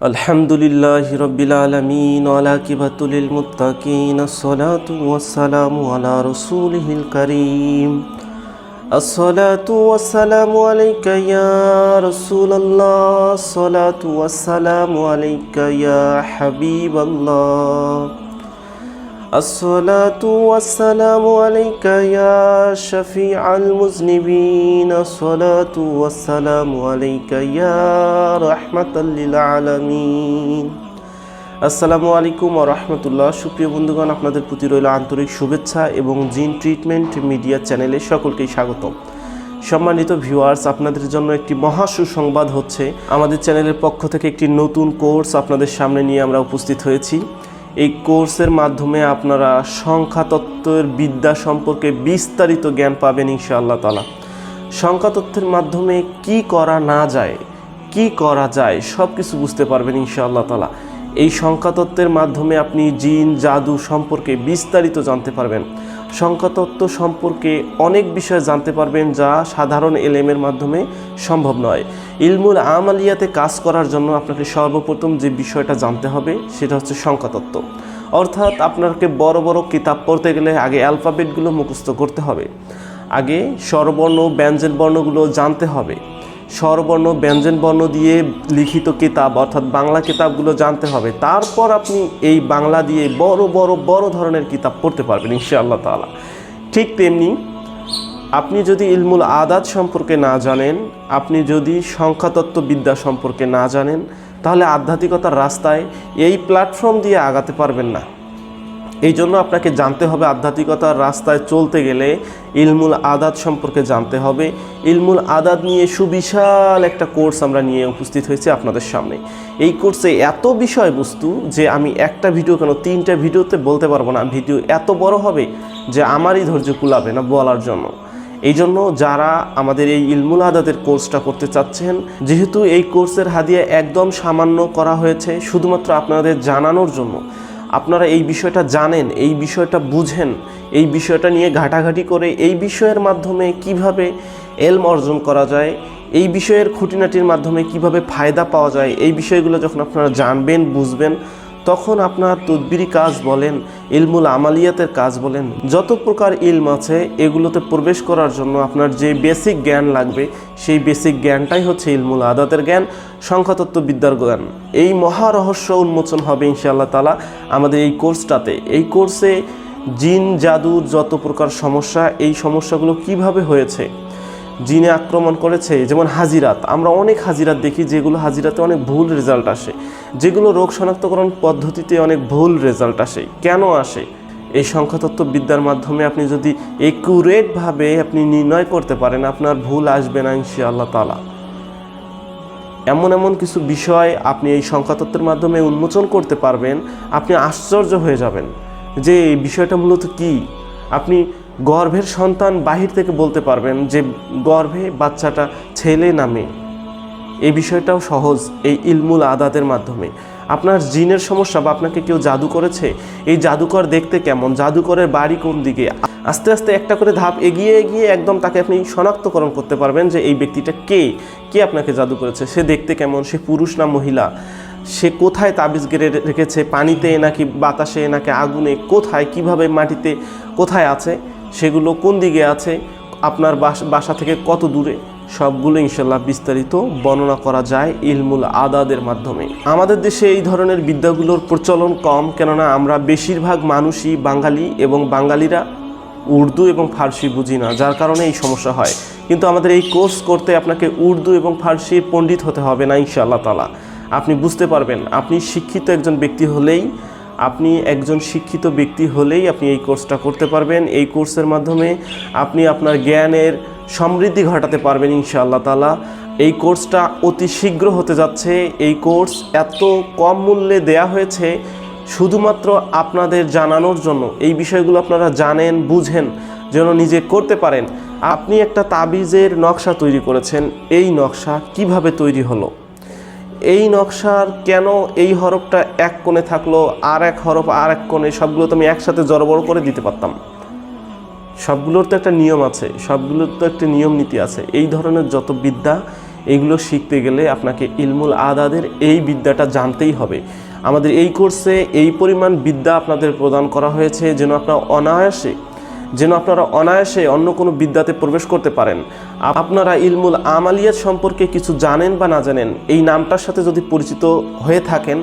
আলহামদুলিল্লাহ রবিল আলমিন আলাকিবাতুলিল মুতাকিন আসসালাতু ওয়াসসালামু আলা রসুলহিল করিম। আসসালাতু ওয়াসসালামু আলাইকা ইয়া রাসূলুল্লাহ, আসসালাতু ওয়াসসালামু আলাইকা ইয়া হাবিবাল্লাহ। الصلاة والسلام عليك يا شفيع المذنبين الصلاة والسلام عليك يا رحمة للعالمين আসসালামু আলাইকুম ও রহমতুল্লাহ সুপ্রিয় বন্ধুগণ আপনাদের প্রতি রইল আন্তরিক শুভেচ্ছা এবং জিন ট্রিটমেন্ট মিডিয়া চ্যানেলে সকলকেই স্বাগতম সম্মানিত ভিউয়ার্স আপনাদের জন্য একটি মহা সুসংবাদ হচ্ছে আমাদের চ্যানেলের পক্ষ থেকে একটি নতুন কোর্স আপনাদের সামনে নিয়ে আমরা উপস্থিত হয়েছি এই কোর্সের মাধ্যমে আপনারা সংখ্যাতত্ত্বের বিদ্যা সম্পর্কে বিস্তারিত জ্ঞান পাবেন ইনশাআল্লাহ তালা সংখ্যাতত্ত্বের মাধ্যমে কি করা না যায়, কি করা যায় সব কিছু বুঝতে পারবেন ইনশাআল্লাহ তালা এই সংখ্যাতত্ত্বের মাধ্যমে আপনি জিন, জাদু সম্পর্কে বিস্তারিত জানতে পারবেন। সংখ্যাতত্ত্ব সম্পর্কে অনেক বিষয় জানতে পারবেন যা সাধারণ এলেমের মাধ্যমে সম্ভব নয়। ইলমুল আমালিয়াতে কাজ করার জন্য আপনাকে সর্বপ্রথম যে বিষয়টা জানতে হবে, সেটা হচ্ছে সংখ্যাতত্ত্ব। অর্থাৎ আপনাকে বড় বড় কিতাব পড়তে গেলে আগে অ্যালফাবেটগুলো মুখস্থ করতে হবে। আগে স্বরবর্ণ ব্যঞ্জন বর্ণগুলো জানতে হবে। স্বরবর্ণ ব্যঞ্জন বর্ণ দিয়ে লিখিত কিতাব, অর্থাৎ বাংলা কিতাবগুলো জানতে হবে। তারপর আপনি এই বাংলা দিয়ে বড় বড় বড় ধরনের কিতাব পড়তে পারবেন, ইনশাআল্লাহ তাআলা। ঠিক তেমনি আপনি যদি ইলমুল আদাত সম্পর্কে না জানেন, আপনি যদি সংখ্যাতত্ত্ব বিদ্যা সম্পর্কে না জানেন, তাহলে আধ্যাত্মিকতার রাস্তায় এই প্ল্যাটফর্ম দিয়ে আগাতে পারবেন না। এই জন্য আপনাকে জানতে হবে আধ্যাত্মিকতার রাস্তায় চলতে গেলে ইলমুল আদাত সম্পর্কে জানতে হবে। ইলমুল আদাত নিয়ে সুবিশাল একটা কোর্স আমরা নিয়ে উপস্থিত হয়েছি আপনাদের সামনে। এই কোর্সে এত বিষয়বস্তু যে আমি একটা ভিডিও কেন তিনটা ভিডিওতে বলতে পারব না। ভিডিও এত বড় হবে যে আমারই ধৈর্য কুলাবে না বলার জন্য। এই জন্য যারা আমাদের এই ইলমুল আদাতের কোর্সটা করতে চাচ্ছেন, যেহেতু এই কোর্সের হাদিয়া একদম সামান্য করা হয়েছে, শুধুমাত্র আপনাদের জানানোর জন্য আপনারা এই বিষয়টা জানেন, এই বিষয়টা বুঝেন, এই বিষয়টা নিয়ে ঘাটাঘাটি করে এই বিষয়ের মাধ্যমে কীভাবে এলম অর্জন করা যায়, এই বিষয়ের খুঁটিনাটির মাধ্যমে কীভাবে ফায়দা পাওয়া যায়, এই বিষয়গুলো যখন আপনারা জানবেন, বুঝবেন তখন আপনার তদবিরি কাজ বলেন, ইলমুল আমালিয়াতের কাজ বলেন, যত প্রকার ইলম আছে এগুলোতে প্রবেশ করার জন্য আপনার যে বেসিক জ্ঞান লাগবে, সেই বেসিক জ্ঞানটাই হচ্ছে ইলমুল আদাতের জ্ঞান সংখ্যাতত্ত্ব বিদ্যার জ্ঞান। এই মহা রহস্য উন্মোচন হবে ইনশাআল্লাহ তালা আমাদের এই কোর্সটাতে। এই কোর্সে জিন, জাদুর যত প্রকার সমস্যা, এই সমস্যাগুলো কীভাবে হয়েছে জিনে আক্রমণ করেছে, যেমন হাজিরাত। আমরা অনেক হাজিরাত দেখি যেগুলো হাজিরাতে অনেক ভুল রেজাল্ট আসে। যেগুলো রোগ শনাক্তকরণ পদ্ধতিতে অনেক ভুল রেজাল্ট আসে। কেন আসে? এই সংখ্যাতত্ত্ব বিদ্যার মাধ্যমে আপনি যদি একুরেটভাবে আপনি নির্ণয় করতে পারেন, আপনার ভুল আসবে না ইনশাআল্লাহ তালা এমন এমন কিছু বিষয় আপনি এই সংখ্যাতত্ত্বের মাধ্যমে উন্মোচন করতে পারবেন, আপনি আশ্চর্য হয়ে যাবেন যে এই বিষয়টা মূলত কি? আপনি গর্ভের সন্তান বাহির থেকে বলতে পারবেন যে গর্ভে বাচ্চাটা ছেলে না মেয়ে। এই বিষয়টাও সহজ এই ইলমুল আদাতের মাধ্যমে। আপনার জিনের সমস্যা বা আপনাকে কেউ জাদু করেছে, এই জাদুকর দেখতে কেমন? জাদুকরের বাড়ি কোন দিকে? আস্তে আস্তে একটা করে ধাপ এগিয়ে এগিয়ে একদম তাকে আপনি শনাক্তকরণ করতে পারবেন যে এই ব্যক্তিটা কে? কে আপনাকে জাদু করেছে? সে দেখতে কেমন? সে পুরুষ না মহিলা? সে কোথায় তাবিজ গেড়ে রেখেছে? পানিতে নাকি বাতাসে নাকি আগুনে? কোথায়? কীভাবে মাটিতে কোথায় আছে? সেগুলো কোন দিকে আছে, আপনার বাসা থেকে কত দূরে, সবগুলো ইনশাল্লাহ বিস্তারিত বর্ণনা করা যায় ইলমুল আদাদের মাধ্যমে। আমাদের দেশে এই ধরনের বিদ্যাগুলোর প্রচলন কম, কেননা আমরা বেশিরভাগ মানুষই বাঙালি এবং বাঙালিরা উর্দু এবং ফার্সি বুঝি না, যার কারণে এই সমস্যা হয়। কিন্তু আমাদের এই কোর্স করতে আপনাকে উর্দু এবং ফার্সির পণ্ডিত হতে হবে না ইনশাআল্লাহ তালা আপনি বুঝতে পারবেন, আপনি শিক্ষিত একজন ব্যক্তি হলেই আপনি একজন শিক্ষিত ব্যক্তি হলেই আপনি এই কোর্সটা করতে পারবেন। এই কোর্সের মাধ্যমে আপনি আপনার জ্ঞানের সমৃদ্ধি ঘটাতে পারবেন ইনশাআল্লাহ তালা এই কোর্সটা অতি শীঘ্র হতে যাচ্ছে। এই কোর্স এত কম মূল্যে দেয়া হয়েছে শুধুমাত্র আপনাদের জানানোর জন্য। এই বিষয়গুলো আপনারা জানেন, বুঝেন, যেন নিজে করতে পারেন। আপনি একটা তাবিজের নকশা তৈরি করেছেন। এই নকশা কীভাবে তৈরি হলো? এই নকশার কেন এই হরফটা এক কোণে থাকল, আর এক হরফ, আর এক কোণে, সবগুলো তো আমি একসাথে জড়ো জড়বড় করে দিতে পারতাম। সবগুলোর তো একটা নিয়ম আছে, সবগুলোর তো একটা নিয়ম নীতি আছে। এই ধরনের যত বিদ্যা এইগুলো শিখতে গেলে আপনাকে ইলমুল আদাদের এই বিদ্যাটা জানতেই হবে। আমাদের এই কোর্সে এই পরিমাণ বিদ্যা আপনাদের প্রদান করা হয়েছে যেন আপনার অনায়াসে যেন আপনারা অনায়াসে অন্য কোনো বিদ্যাতে প্রবেশ করতে পারেন। আপনারা ইলমুল আমালিয়াত সম্পর্কে কিছু জানেন বা না জানেন, এই নামটার সাথে যদি পরিচিত হয়ে থাকেন,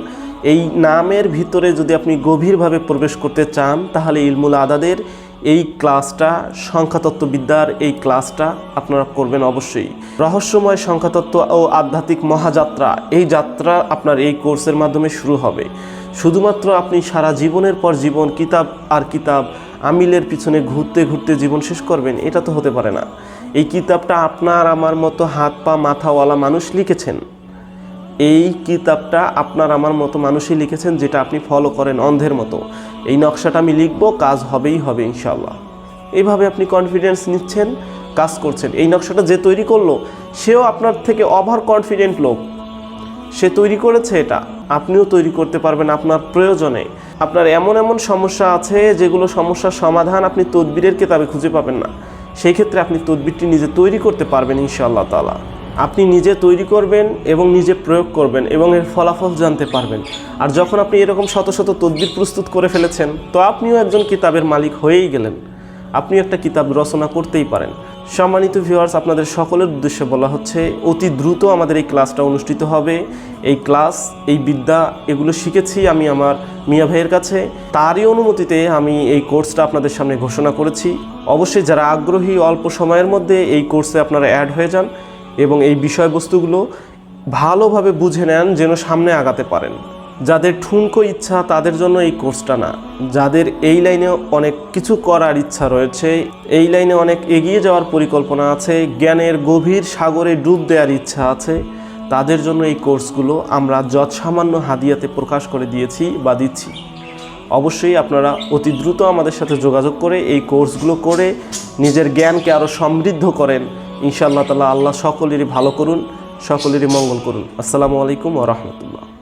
এই নামের ভিতরে যদি আপনি গভীরভাবে প্রবেশ করতে চান, তাহলে ইলমুল আদাদের এই ক্লাসটা, সংখ্যাতত্ত্ববিদ্যার এই ক্লাসটা আপনারা করবেন অবশ্যই। রহস্যময় সংখ্যাতত্ত্ব ও আধ্যাত্মিক মহাযাত্রা, এই যাত্রা আপনার এই কোর্সের মাধ্যমে শুরু হবে। শুধুমাত্র আপনি সারা জীবনের পর জীবন কিতাব আর কিতাব আমিলের পিছনে ঘুরতে ঘুরতে জীবন শেষ করবেন, এটা তো হতে পারে না। এই কিতাবটা আপনার আমার মতো হাত পা মাথাওয়ালা মানুষ লিখেছেন। এই কিতাবটা আপনার আমার মতো মানুষই লিখেছেন যেটা আপনি ফলো করেন অন্ধের মতো। এই নকশাটা আমি লিখব, কাজ হবেই হবে ইনশাল্লাহ এইভাবে আপনি কনফিডেন্স নিচ্ছেন, কাজ করছেন। এই নকশাটা যে তৈরি করল, সেও আপনার থেকে ওভার কনফিডেন্ট লোক। সে তৈরি করেছে এটা। আপনিও তৈরি করতে পারবেন আপনার প্রয়োজনে। আপনার এমন এমন সমস্যা আছে যেগুলো সমস্যার সমাধান আপনি তদবিরের কেতাবে খুঁজে পাবেন না। সেই ক্ষেত্রে আপনি তদবিরটি নিজে তৈরি করতে পারবেন ইনশাআল্লাহ তালা আপনি নিজে তৈরি করবেন এবং নিজে প্রয়োগ করবেন এবং এর ফলাফল জানতে পারবেন। আর যখন আপনি এরকম শত শত তদবির প্রস্তুত করে ফেলেছেন, তো আপনিও একজন কিতাবের মালিক হয়েই গেলেন। আপনি একটা কিতাব রচনা করতেই পারেন। সম্মানিত ভিউয়ার্স আপনাদের সকলের উদ্দেশ্যে বলা হচ্ছে, অতি দ্রুত আমাদের এই ক্লাসটা অনুষ্ঠিত হবে। এই ক্লাস এই বিদ্যা, এগুলো শিখেছি আমি আমার মিয়া ভাইয়ের কাছে। তারই অনুমতিতে আমি এই কোর্সটা আপনাদের সামনে ঘোষণা করেছি। অবশ্যই যারা আগ্রহী, অল্প সময়ের মধ্যে এই কোর্সে আপনারা অ্যাড হয়ে যান এবং এই বিষয়বস্তুগুলো ভালোভাবে বুঝে নেন, যেন সামনে আগাতে পারেন। যাদের ঠুনকো ইচ্ছা তাদের জন্য এই কোর্সটা না। যাদের এই লাইনে অনেক কিছু করার ইচ্ছা রয়েছে, এই লাইনে অনেক এগিয়ে যাওয়ার পরিকল্পনা আছে, জ্ঞানের গভীর সাগরে ডুব দেওয়ার ইচ্ছা আছে, তাদের জন্য এই কোর্সগুলো আমরা যৎসামান্য হাদিয়াতে প্রকাশ করে দিয়েছি বা দিচ্ছি। অবশ্যই আপনারা অতি দ্রুত আমাদের সাথে যোগাযোগ করে এই কোর্সগুলো করে নিজের জ্ঞানকে আরও সমৃদ্ধ করেন। ইনশাআল্লাহ তালা আল্লাহ সকলেরই ভালো করুন, সকলেরই মঙ্গল করুন। আসসালামু আলাইকুম ও রহমতুল্লাহ।